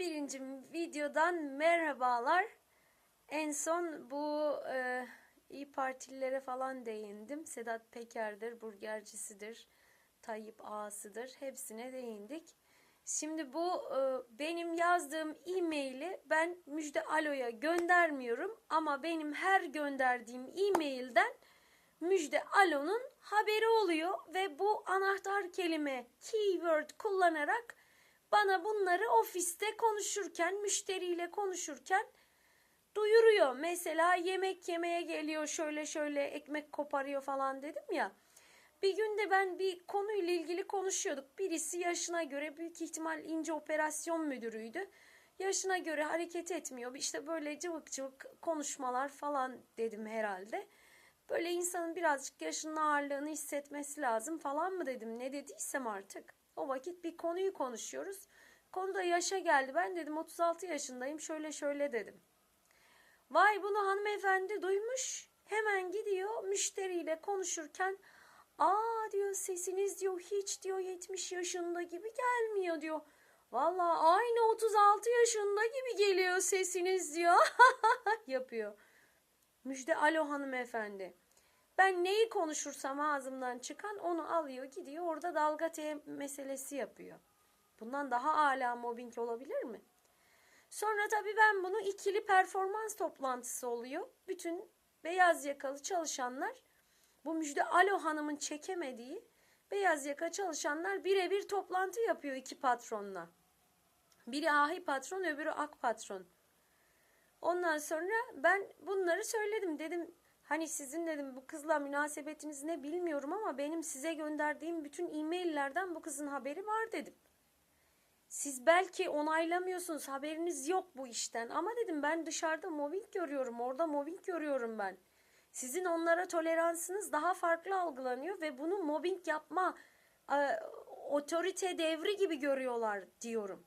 11. videodan merhabalar. En son bu e, İyi Partililere falan değindim. Sedat Peker'dir, burgercisidir, Tayyip Ağası'dır. Hepsine değindik. Şimdi bu e, benim yazdığım e-maili ben Müjde Alo'ya göndermiyorum. Ama benim her gönderdiğim e-mailden Müjde Alo'nun haberi oluyor. Ve bu anahtar kelime keyword kullanarak bana bunları ofiste konuşurken, müşteriyle konuşurken duyuruyor. Mesela yemek yemeye geliyor şöyle şöyle ekmek koparıyor falan dedim ya. Bir gün de ben bir konuyla ilgili konuşuyorduk. Birisi yaşına göre büyük ihtimal ince operasyon müdürüydü. Yaşına göre hareket etmiyor. İşte böyle cıvık cıvık konuşmalar falan dedim herhalde. Böyle insanın birazcık yaşının ağırlığını hissetmesi lazım falan mı dedim. Ne dediysem artık. O vakit bir konuyu konuşuyoruz. Konuda yaşa geldi. Ben dedim 36 yaşındayım. Şöyle şöyle dedim. Vay bunu hanımefendi duymuş. Hemen gidiyor müşteriyle konuşurken aa diyor sesiniz diyor hiç diyor 70 yaşında gibi gelmiyor diyor. Valla aynı 36 yaşında gibi geliyor sesiniz diyor. yapıyor. Müjde alo hanımefendi. Ben neyi konuşursam ağzımdan çıkan onu alıyor gidiyor orada dalga T meselesi yapıyor. Bundan daha âlâ mobbing olabilir mi? Sonra tabii ben bunu ikili performans toplantısı oluyor. Bütün beyaz yakalı çalışanlar bu Müjde Alo Hanım'ın çekemediği beyaz yaka çalışanlar birebir toplantı yapıyor iki patronla. Biri ahi patron öbürü ak patron. Ondan sonra ben bunları söyledim. Dedim hani sizin dedim bu kızla münasebetiniz ne bilmiyorum ama benim size gönderdiğim bütün e-maillerden bu kızın haberi var dedim. Siz belki onaylamıyorsunuz haberiniz yok bu işten ama dedim ben dışarıda mobbing görüyorum orada mobbing görüyorum ben. Sizin onlara toleransınız daha farklı algılanıyor ve bunu mobbing yapma e, otorite devri gibi görüyorlar diyorum.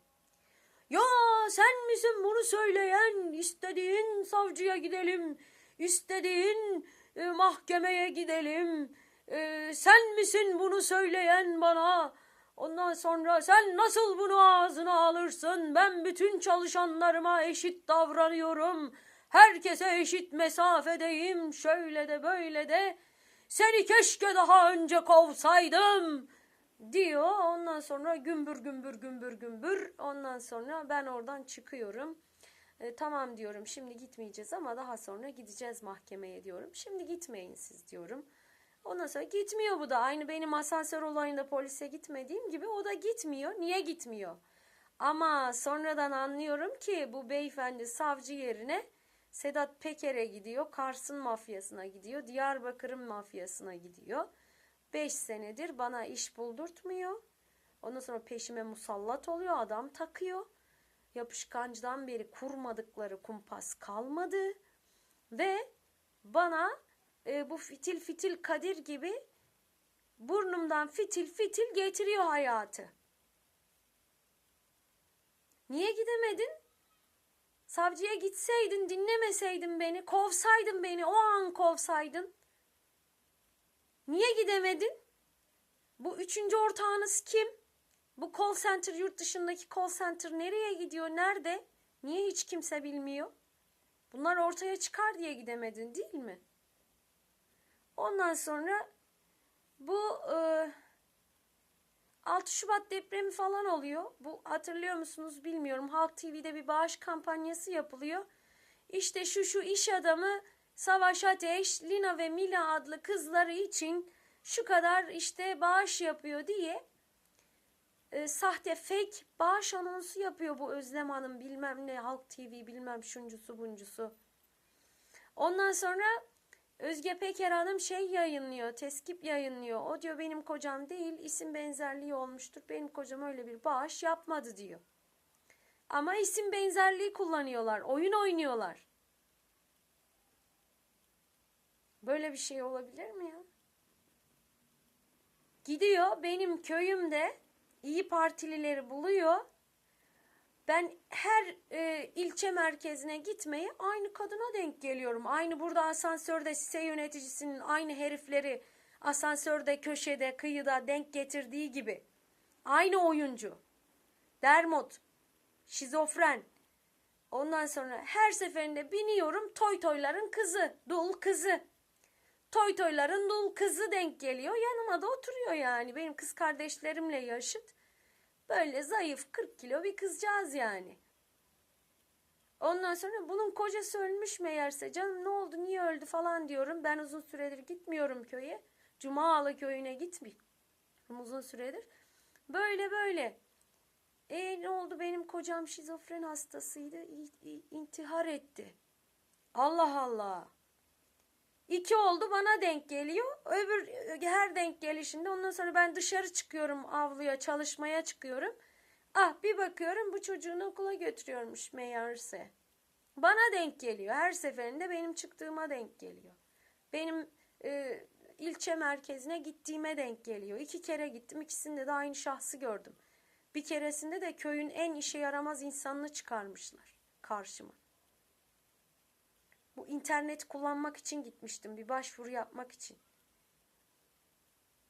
Ya sen misin bunu söyleyen? İstediğin savcıya gidelim. istediğin e, mahkemeye gidelim. E, sen misin bunu söyleyen bana? Ondan sonra sen nasıl bunu ağzına alırsın? Ben bütün çalışanlarıma eşit davranıyorum. Herkese eşit mesafedeyim. Şöyle de böyle de. Seni keşke daha önce kovsaydım diyor. Ondan sonra gümbür gümbür gümbür gümbür. Ondan sonra ben oradan çıkıyorum. E, tamam diyorum şimdi gitmeyeceğiz ama daha sonra gideceğiz mahkemeye diyorum. Şimdi gitmeyin siz diyorum. Ondan sonra gitmiyor bu da. Aynı benim asansör olayında polise gitmediğim gibi o da gitmiyor. Niye gitmiyor? Ama sonradan anlıyorum ki bu beyefendi savcı yerine Sedat Peker'e gidiyor. Kars'ın mafyasına gidiyor. Diyarbakır'ın mafyasına gidiyor. 5 senedir bana iş buldurtmuyor. Ondan sonra peşime musallat oluyor. Adam takıyor. Yapışkancıdan beri kurmadıkları kumpas kalmadı. Ve bana e, bu fitil fitil Kadir gibi burnumdan fitil fitil getiriyor hayatı. Niye gidemedin? Savcıya gitseydin, dinlemeseydin beni, kovsaydın beni, o an kovsaydın. Niye gidemedin? Bu üçüncü ortağınız kim? Bu call center yurt dışındaki call center nereye gidiyor? Nerede? Niye hiç kimse bilmiyor? Bunlar ortaya çıkar diye gidemedin değil mi? Ondan sonra bu e, 6 Şubat depremi falan oluyor. Bu hatırlıyor musunuz bilmiyorum. Halk TV'de bir bağış kampanyası yapılıyor. İşte şu şu iş adamı Savaş Ateş, Lina ve Mila adlı kızları için şu kadar işte bağış yapıyor diye e, sahte fake bağış anonsu yapıyor bu Özlem Hanım bilmem ne Halk TV bilmem şuncusu buncusu. Ondan sonra Özge Peker Hanım şey yayınlıyor, teskip yayınlıyor. O diyor benim kocam değil, isim benzerliği olmuştur. Benim kocam öyle bir bağış yapmadı diyor. Ama isim benzerliği kullanıyorlar, oyun oynuyorlar. Böyle bir şey olabilir mi ya? Gidiyor benim köyümde iyi partilileri buluyor. Ben her e, ilçe merkezine gitmeye aynı kadına denk geliyorum. Aynı burada asansörde site yöneticisinin aynı herifleri asansörde, köşede, kıyıda denk getirdiği gibi. Aynı oyuncu. Dermot. Şizofren. Ondan sonra her seferinde biniyorum toy toyların kızı, dul kızı. Toy toyların dul kızı denk geliyor. Yanıma da oturuyor yani. Benim kız kardeşlerimle yaşıt. Böyle zayıf 40 kilo bir kızcağız yani. Ondan sonra bunun kocası ölmüş meğerse. Canım ne oldu niye öldü falan diyorum. Ben uzun süredir gitmiyorum köye. Cumalı köyüne gitmiyorum uzun süredir. Böyle böyle. E ne oldu benim kocam şizofren hastasıydı. İntihar etti. Allah Allah. İki oldu bana denk geliyor. Öbür her denk gelişinde ondan sonra ben dışarı çıkıyorum avluya çalışmaya çıkıyorum. Ah bir bakıyorum bu çocuğunu okula götürüyormuş meğerse. Bana denk geliyor. Her seferinde benim çıktığıma denk geliyor. Benim e, ilçe merkezine gittiğime denk geliyor. İki kere gittim. ikisinde de aynı şahsı gördüm. Bir keresinde de köyün en işe yaramaz insanını çıkarmışlar karşıma. Bu internet kullanmak için gitmiştim. Bir başvuru yapmak için.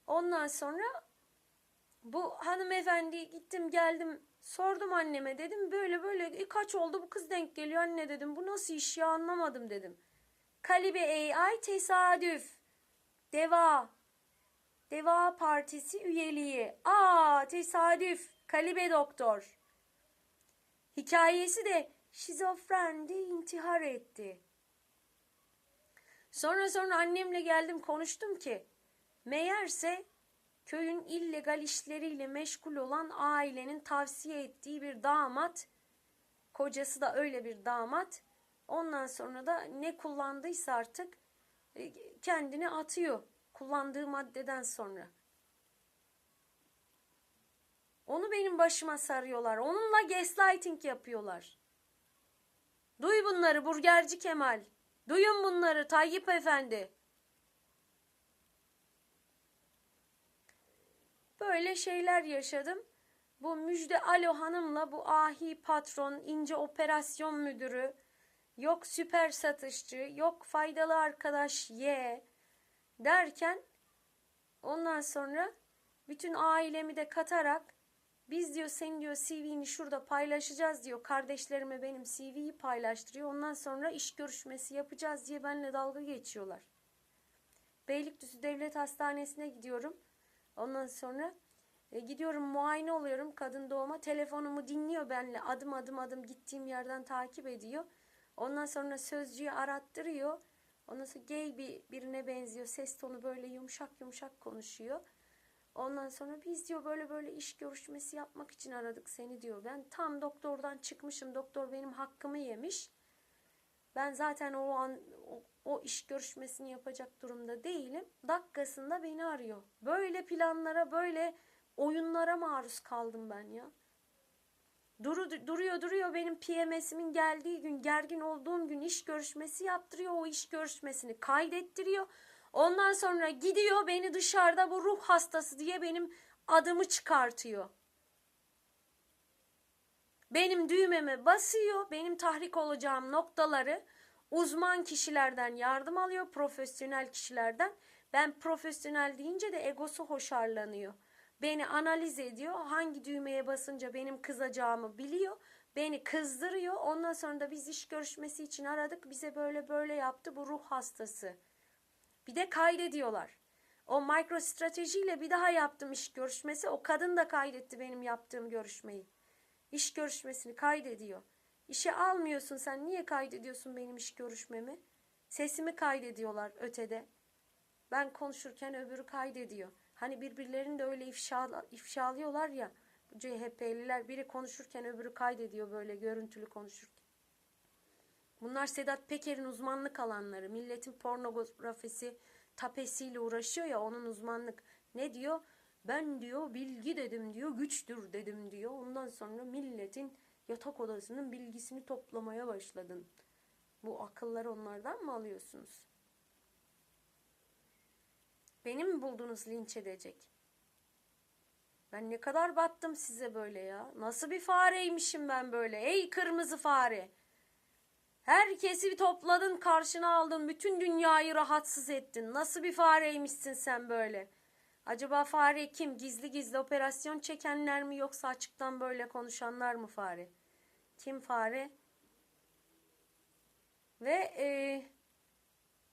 Ondan sonra bu hanımefendi gittim geldim sordum anneme dedim böyle böyle e, kaç oldu bu kız denk geliyor anne dedim bu nasıl iş ya anlamadım dedim. Kalibe AI tesadüf. Deva. Deva Partisi üyeliği. Aa tesadüf. Kalibe doktor. Hikayesi de şizofrendi intihar etti. Sonra sonra annemle geldim konuştum ki meğerse köyün illegal işleriyle meşgul olan ailenin tavsiye ettiği bir damat kocası da öyle bir damat ondan sonra da ne kullandıysa artık e, kendini atıyor kullandığı maddeden sonra. Onu benim başıma sarıyorlar. Onunla gaslighting yapıyorlar. Duy bunları Burgerci Kemal. Duyun bunları Tayyip Efendi. Böyle şeyler yaşadım. Bu Müjde Alo Hanım'la bu ahi patron, ince operasyon müdürü, yok süper satışçı, yok faydalı arkadaş Y derken ondan sonra bütün ailemi de katarak biz diyor senin diyor CV'ni şurada paylaşacağız diyor. Kardeşlerime benim CV'yi paylaştırıyor. Ondan sonra iş görüşmesi yapacağız diye benimle dalga geçiyorlar. Beylikdüzü Devlet Hastanesi'ne gidiyorum. Ondan sonra e, gidiyorum muayene oluyorum kadın doğuma. Telefonumu dinliyor benimle adım adım adım gittiğim yerden takip ediyor. Ondan sonra sözcüğü arattırıyor. Ondan sonra gay bir birine benziyor. Ses tonu böyle yumuşak yumuşak konuşuyor. Ondan sonra biz diyor böyle böyle iş görüşmesi yapmak için aradık seni diyor. Ben tam doktordan çıkmışım. Doktor benim hakkımı yemiş. Ben zaten o an o, o iş görüşmesini yapacak durumda değilim. Dakikasında beni arıyor. Böyle planlara, böyle oyunlara maruz kaldım ben ya. Duru, duruyor duruyor benim PMS'imin geldiği gün gergin olduğum gün iş görüşmesi yaptırıyor o iş görüşmesini kaydettiriyor. Ondan sonra gidiyor beni dışarıda bu ruh hastası diye benim adımı çıkartıyor. Benim düğmeme basıyor. Benim tahrik olacağım noktaları uzman kişilerden yardım alıyor. Profesyonel kişilerden. Ben profesyonel deyince de egosu hoşarlanıyor. Beni analiz ediyor. Hangi düğmeye basınca benim kızacağımı biliyor. Beni kızdırıyor. Ondan sonra da biz iş görüşmesi için aradık. Bize böyle böyle yaptı bu ruh hastası. Bir de kaydediyorlar. O mikro stratejiyle bir daha yaptım iş görüşmesi. O kadın da kaydetti benim yaptığım görüşmeyi. İş görüşmesini kaydediyor. İşe almıyorsun sen niye kaydediyorsun benim iş görüşmemi? Sesimi kaydediyorlar ötede. Ben konuşurken öbürü kaydediyor. Hani birbirlerini de öyle ifşa, ifşalıyorlar ya. CHP'liler biri konuşurken öbürü kaydediyor böyle görüntülü konuşurken. Bunlar Sedat Peker'in uzmanlık alanları. Milletin pornografisi tapesiyle uğraşıyor ya onun uzmanlık. Ne diyor? Ben diyor bilgi dedim diyor, güçtür dedim diyor. Ondan sonra milletin yatak odasının bilgisini toplamaya başladın. Bu akılları onlardan mı alıyorsunuz? Beni mi buldunuz linç edecek? Ben ne kadar battım size böyle ya. Nasıl bir fareymişim ben böyle. Ey kırmızı fare. Herkesi bir topladın karşına aldın. Bütün dünyayı rahatsız ettin. Nasıl bir fareymişsin sen böyle. Acaba fare kim? Gizli gizli operasyon çekenler mi yoksa açıktan böyle konuşanlar mı fare? Kim fare? Ve e,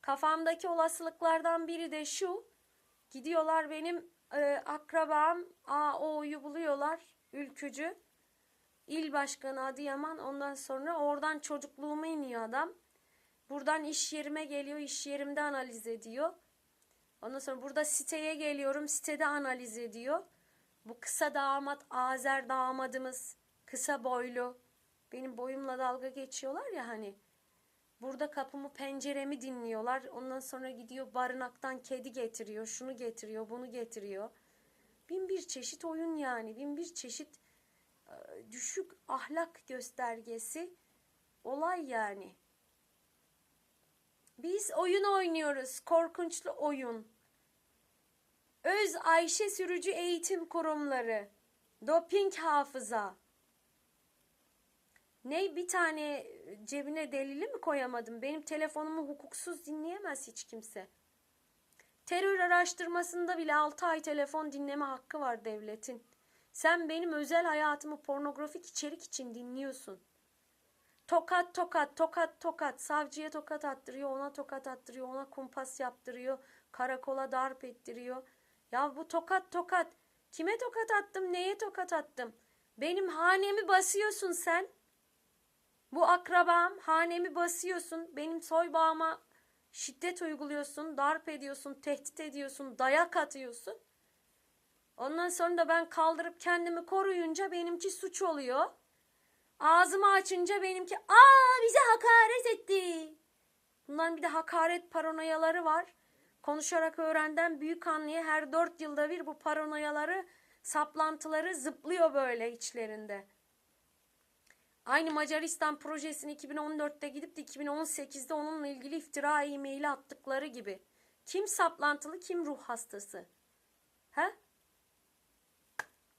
kafamdaki olasılıklardan biri de şu. Gidiyorlar benim e, akrabam AO'yu buluyorlar. Ülkücü. İl başkanı Adıyaman. Ondan sonra oradan çocukluğuma iniyor adam. Buradan iş yerime geliyor. iş yerimde analiz ediyor. Ondan sonra burada siteye geliyorum. Sitede analiz ediyor. Bu kısa damat Azer damadımız. Kısa boylu. Benim boyumla dalga geçiyorlar ya hani. Burada kapımı penceremi dinliyorlar. Ondan sonra gidiyor barınaktan kedi getiriyor. Şunu getiriyor bunu getiriyor. Bin bir çeşit oyun yani. Bin bir çeşit düşük ahlak göstergesi olay yani. Biz oyun oynuyoruz. Korkunçlu oyun. Öz Ayşe Sürücü Eğitim Kurumları. Doping hafıza. Ne bir tane cebine delili mi koyamadım? Benim telefonumu hukuksuz dinleyemez hiç kimse. Terör araştırmasında bile 6 ay telefon dinleme hakkı var devletin. Sen benim özel hayatımı pornografik içerik için dinliyorsun. Tokat tokat tokat tokat savcıya tokat attırıyor ona tokat attırıyor ona kumpas yaptırıyor karakola darp ettiriyor. Ya bu tokat tokat kime tokat attım neye tokat attım benim hanemi basıyorsun sen. Bu akrabam hanemi basıyorsun benim soybağıma şiddet uyguluyorsun darp ediyorsun tehdit ediyorsun dayak atıyorsun. Ondan sonra da ben kaldırıp kendimi koruyunca benimki suç oluyor. Ağzımı açınca benimki aa bize hakaret etti. Bunların bir de hakaret paranoyaları var. Konuşarak öğrenden büyük anlıya her dört yılda bir bu paranoyaları, saplantıları zıplıyor böyle içlerinde. Aynı Macaristan projesini 2014'te gidip de 2018'de onunla ilgili iftira e-maili attıkları gibi. Kim saplantılı, kim ruh hastası? He?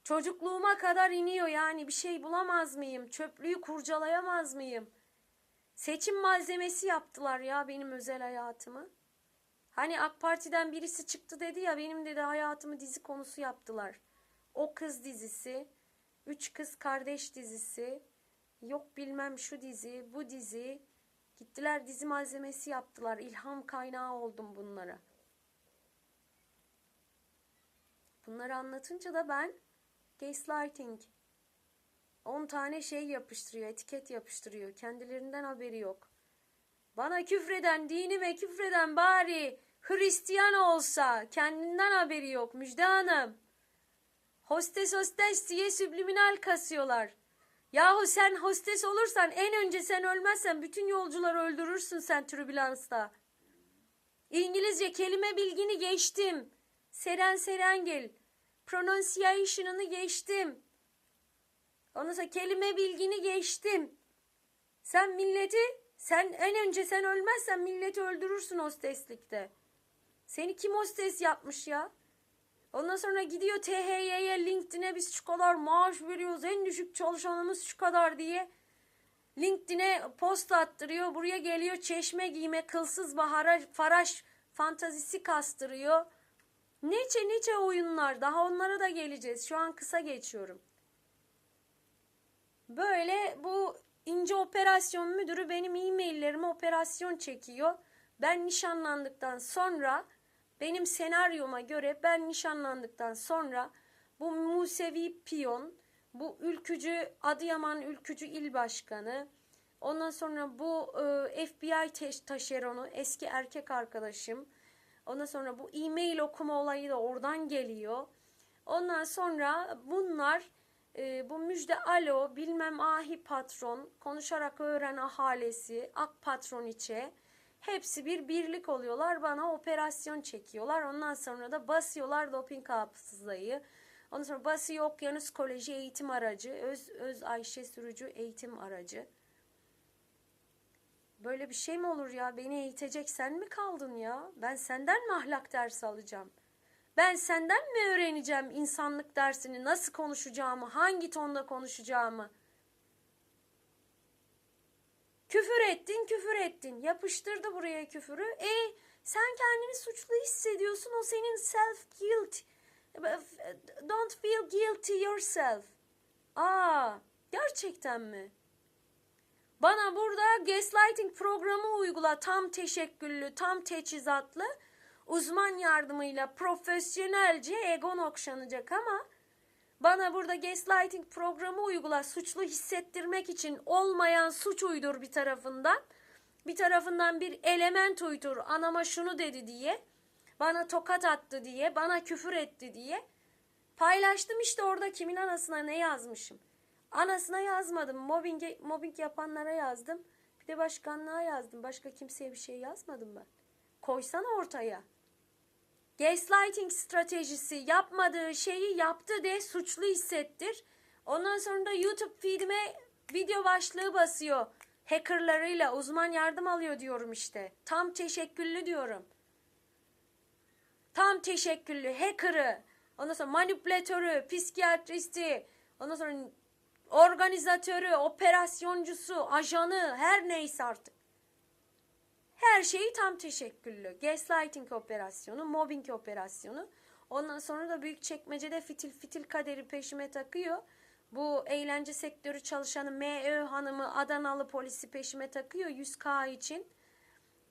Çocukluğuma kadar iniyor yani bir şey bulamaz mıyım? Çöplüğü kurcalayamaz mıyım? Seçim malzemesi yaptılar ya benim özel hayatımı. Hani AK Parti'den birisi çıktı dedi ya benim dedi hayatımı dizi konusu yaptılar. O kız dizisi, üç kız kardeş dizisi, yok bilmem şu dizi, bu dizi. Gittiler dizi malzemesi yaptılar. İlham kaynağı oldum bunlara. Bunları anlatınca da ben gaslighting 10 tane şey yapıştırıyor, etiket yapıştırıyor. Kendilerinden haberi yok. Bana küfreden, dinime küfreden bari Hristiyan olsa kendinden haberi yok Müjde Hanım. Hostes hostes diye subliminal kasıyorlar. Yahu sen hostes olursan en önce sen ölmezsen bütün yolcuları öldürürsün sen tribülansta. İngilizce kelime bilgini geçtim. Seren Serengil. Pronunciation'ını geçtim. Ondan kelime bilgini geçtim. Sen milleti, sen en önce sen ölmezsen milleti öldürürsün hosteslikte. Seni kim hostes yapmış ya? Ondan sonra gidiyor THY'ye, LinkedIn'e biz şu kadar maaş veriyoruz, en düşük çalışanımız şu kadar diye. LinkedIn'e post attırıyor, buraya geliyor çeşme giyme, kılsız bahara, faraş fantazisi kastırıyor. Nice nice oyunlar, daha onlara da geleceğiz. Şu an kısa geçiyorum. Böyle bu ince operasyon müdürü benim e-maillerime operasyon çekiyor. Ben nişanlandıktan sonra benim senaryoma göre ben nişanlandıktan sonra bu Musevi piyon, bu ülkücü Adıyaman ülkücü il başkanı, ondan sonra bu e, FBI taşeronu eski erkek arkadaşım, ondan sonra bu e-mail okuma olayı da oradan geliyor. Ondan sonra bunlar e, bu müjde alo bilmem ahi patron konuşarak öğren ahalesi ak patron içe hepsi bir birlik oluyorlar bana operasyon çekiyorlar. Ondan sonra da basıyorlar doping hafızayı. Ondan sonra basıyor okyanus koleji eğitim aracı öz, öz Ayşe sürücü eğitim aracı böyle bir şey mi olur ya beni eğitecek sen mi kaldın ya ben senden mi ahlak dersi alacağım ben senden mi öğreneceğim insanlık dersini, nasıl konuşacağımı, hangi tonda konuşacağımı? Küfür ettin, küfür ettin. Yapıştırdı buraya küfürü. E sen kendini suçlu hissediyorsun. O senin self guilt. Don't feel guilty yourself. Aa, gerçekten mi? Bana burada gaslighting programı uygula tam teşekküllü, tam teçhizatlı uzman yardımıyla profesyonelce egon okşanacak ama bana burada gaslighting programı uygula suçlu hissettirmek için olmayan suç uydur bir tarafından. Bir tarafından bir element uydur anama şunu dedi diye. Bana tokat attı diye, bana küfür etti diye. Paylaştım işte orada kimin anasına ne yazmışım. Anasına yazmadım. Mobbing, mobbing yapanlara yazdım. Bir de başkanlığa yazdım. Başka kimseye bir şey yazmadım ben. Koysana ortaya. Gaslighting stratejisi yapmadığı şeyi yaptı de suçlu hissettir. Ondan sonra da YouTube feedime video başlığı basıyor. Hackerlarıyla uzman yardım alıyor diyorum işte. Tam teşekküllü diyorum. Tam teşekküllü hacker'ı, ondan sonra manipülatörü, psikiyatristi, ondan sonra organizatörü, operasyoncusu, ajanı her neyse artık. Her şeyi tam teşekküllü. Gaslighting operasyonu, mobbing operasyonu. Ondan sonra da büyük çekmecede fitil fitil kaderi peşime takıyor. Bu eğlence sektörü çalışanı M.Ö. hanımı Adanalı polisi peşime takıyor 100K için.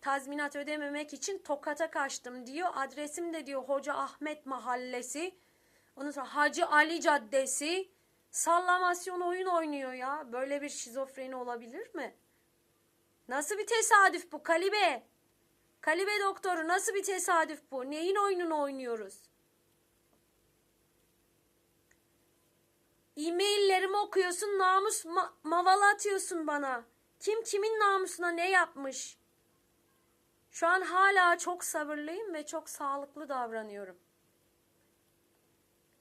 Tazminat ödememek için Tokat'a kaçtım diyor. Adresim de diyor Hoca Ahmet Mahallesi. Ondan sonra Hacı Ali Caddesi. Sallamasyon oyun oynuyor ya. Böyle bir şizofreni olabilir mi? Nasıl bir tesadüf bu Kalibe? Kalibe doktoru nasıl bir tesadüf bu? Neyin oyununu oynuyoruz? E-maillerimi okuyorsun, namus ma- mavala atıyorsun bana. Kim kimin namusuna ne yapmış? Şu an hala çok sabırlıyım ve çok sağlıklı davranıyorum.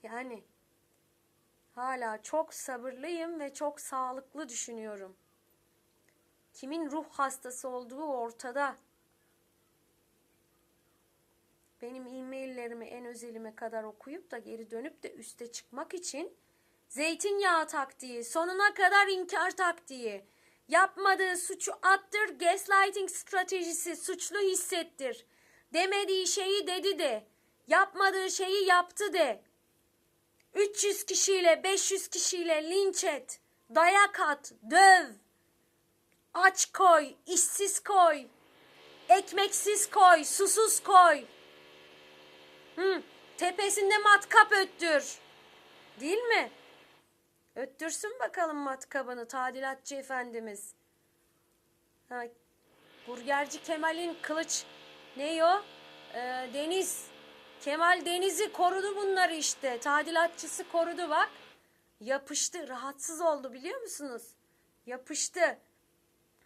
Yani hala çok sabırlıyım ve çok sağlıklı düşünüyorum. Kimin ruh hastası olduğu ortada. Benim e-maillerimi en özelime kadar okuyup da geri dönüp de üste çıkmak için zeytinyağı taktiği, sonuna kadar inkar taktiği, yapmadığı suçu attır, gaslighting stratejisi, suçlu hissettir. Demediği şeyi dedi de, yapmadığı şeyi yaptı de. 300 kişiyle, 500 kişiyle linç et, dayak at, döv. Aç koy, işsiz koy, ekmeksiz koy, susuz koy. Hı, tepesinde matkap öttür. Değil mi? Öttürsün bakalım matkabını tadilatçı efendimiz. Ha, burgerci Kemal'in kılıç ne o? Ee, Deniz. Kemal Deniz'i korudu bunları işte. Tadilatçısı korudu bak. Yapıştı. Rahatsız oldu biliyor musunuz? Yapıştı.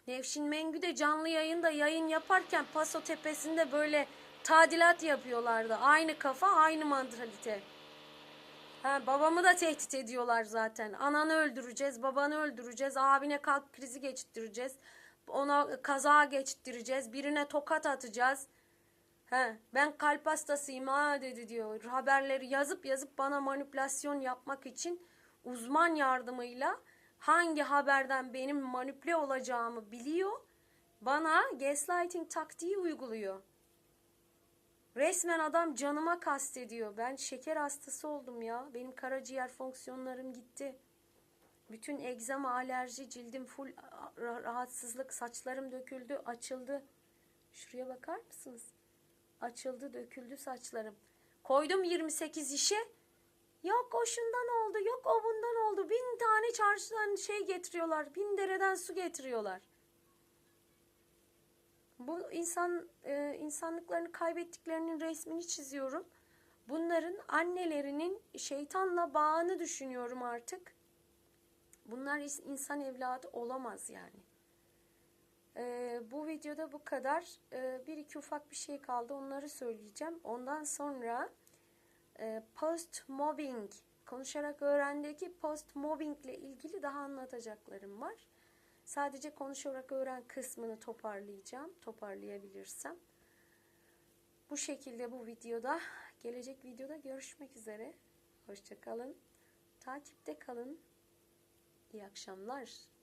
Nevşin Mengü de canlı yayında yayın yaparken Paso Tepesi'nde böyle tadilat yapıyorlardı. Aynı kafa, aynı mantalite. Ha, babamı da tehdit ediyorlar zaten. Ananı öldüreceğiz, babanı öldüreceğiz, abine kalp krizi geçirttireceğiz. Ona kaza geçirttireceğiz, birine tokat atacağız. He, ben kalp hastasıyım ha dedi diyor. Haberleri yazıp yazıp bana manipülasyon yapmak için uzman yardımıyla hangi haberden benim manipüle olacağımı biliyor. Bana gaslighting taktiği uyguluyor. Resmen adam canıma kastediyor. Ben şeker hastası oldum ya. Benim karaciğer fonksiyonlarım gitti. Bütün egzama, alerji, cildim full rahatsızlık, saçlarım döküldü, açıldı. Şuraya bakar mısınız? Açıldı, döküldü saçlarım. Koydum 28 işe. Yok o şundan oldu, yok o bundan oldu. Bin tane çarşıdan şey getiriyorlar, bin dereden su getiriyorlar. Bu insan e, insanlıklarını kaybettiklerinin resmini çiziyorum. Bunların annelerinin şeytanla bağını düşünüyorum artık. Bunlar insan evladı olamaz yani. E, bu videoda bu kadar. E, bir iki ufak bir şey kaldı. Onları söyleyeceğim. Ondan sonra e, post mobbing konuşarak öğrendeki post mobbing ile ilgili daha anlatacaklarım var. Sadece konuşarak öğren kısmını toparlayacağım. Toparlayabilirsem. Bu şekilde bu videoda, gelecek videoda görüşmek üzere. Hoşçakalın. Takipte kalın. İyi akşamlar.